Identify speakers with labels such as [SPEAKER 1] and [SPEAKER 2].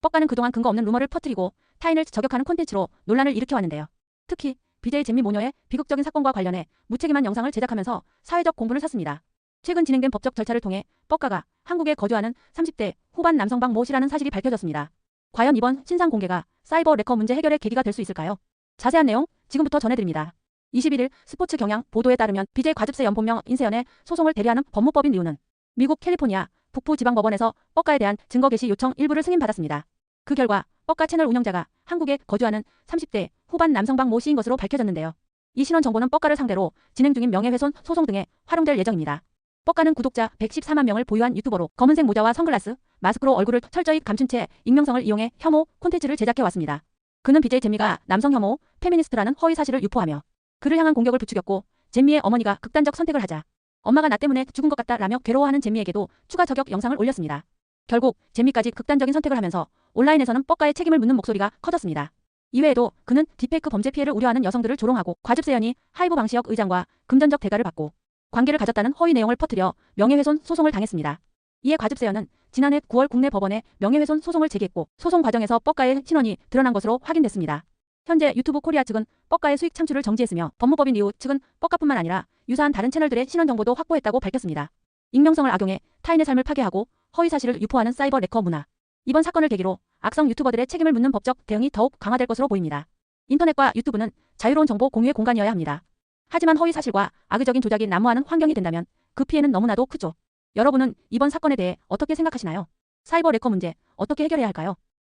[SPEAKER 1] 뻑가는 그동안 근거 없는 루머를 퍼뜨리고 타인을 저격하는 콘텐츠로 논란을 일으켜왔는데요. 특히 BJ 잼미 모녀의 비극적인 사건과 관련해 무책임한 영상을 제작하면서 사회적 공분을 샀습니다. 최근 진행된 법적 절차를 통해 뻑가가 한국에 거주하는 30대 후반 남성방 모 씨라는 사실이 밝혀졌습니다. 과연 이번 신상 공개가 사이버 레커 문제 해결의 계기가 될 수 있을까요? 자세한 내용 지금부터 전해드립니다. 21일 스포츠 경향 보도에 따르면 BJ 과즙세 연본명 인세연의 소송을 대리하는 법무법인 리우는 미국 캘리포니아 북부지방법원에서 뻑가에 대한 증거 개시 요청 일부를 승인받았습니다. 그 결과 뻑가 채널 운영자가 한국에 거주하는 30대 후반 남성방 모 씨인 것으로 밝혀졌는데요. 이 신원 정보는 뻑가를 상대로 진행 중인 명예훼손 소송 등에 활용될 예정입니다. 뻑가는 구독자 114만 명을 보유한 유튜버로 검은색 모자와 선글라스, 마스크로 얼굴을 철저히 감춘 채 익명성을 이용해 혐오 콘텐츠를 제작해 왔습니다. 그는 BJ 잼미가 남성 혐오, 페미니스트라는 허위 사실을 유포하며 그를 향한 공격을 부추겼고 잼미의 어머니가 극단적 선택을 하자 엄마가 나 때문에 죽은 것 같다라며 괴로워하는 잼미에게도 추가 저격 영상을 올렸습니다. 결국 잼미까지 극단적인 선택을 하면서 온라인에서는 뻑가의 책임을 묻는 목소리가 커졌습니다. 이외에도 그는 디페이크 범죄 피해를 우려하는 여성들을 조롱하고 과즙세연이 하이브 방시혁 의장과 금전적 대가를 받고 관계를 가졌다는 허위 내용을 퍼뜨려 명예훼손 소송을 당했습니다. 이에 과즙세연은 지난해 9월 국내 법원에 명예훼손 소송을 제기했고 소송 과정에서 뻑가의 신원이 드러난 것으로 확인됐습니다. 현재 유튜브 코리아 측은 뻑가의 수익 창출을 정지했으며 법무법인 이후 측은 뻑가뿐만 아니라 유사한 다른 채널들의 신원 정보도 확보했다고 밝혔습니다. 익명성을 악용해 타인의 삶을 파괴하고 허위 사실을 유포하는 사이버 레커 문화. 이번 사건을 계기로 악성 유튜버들의 책임을 묻는 법적 대응이 더욱 강화될 것으로 보입니다. 인터넷과 유튜브는 자유로운 정보 공유의 공간이어야 합니다. 하지만 허위 사실과 악의적인 조작이 난무하는 환경이 된다면 그 피해는 너무나도 크죠. 여러분은 이번 사건에 대해 어떻게 생각하시나요? 사이버 레커 문제 어떻게 해결해야 할까요?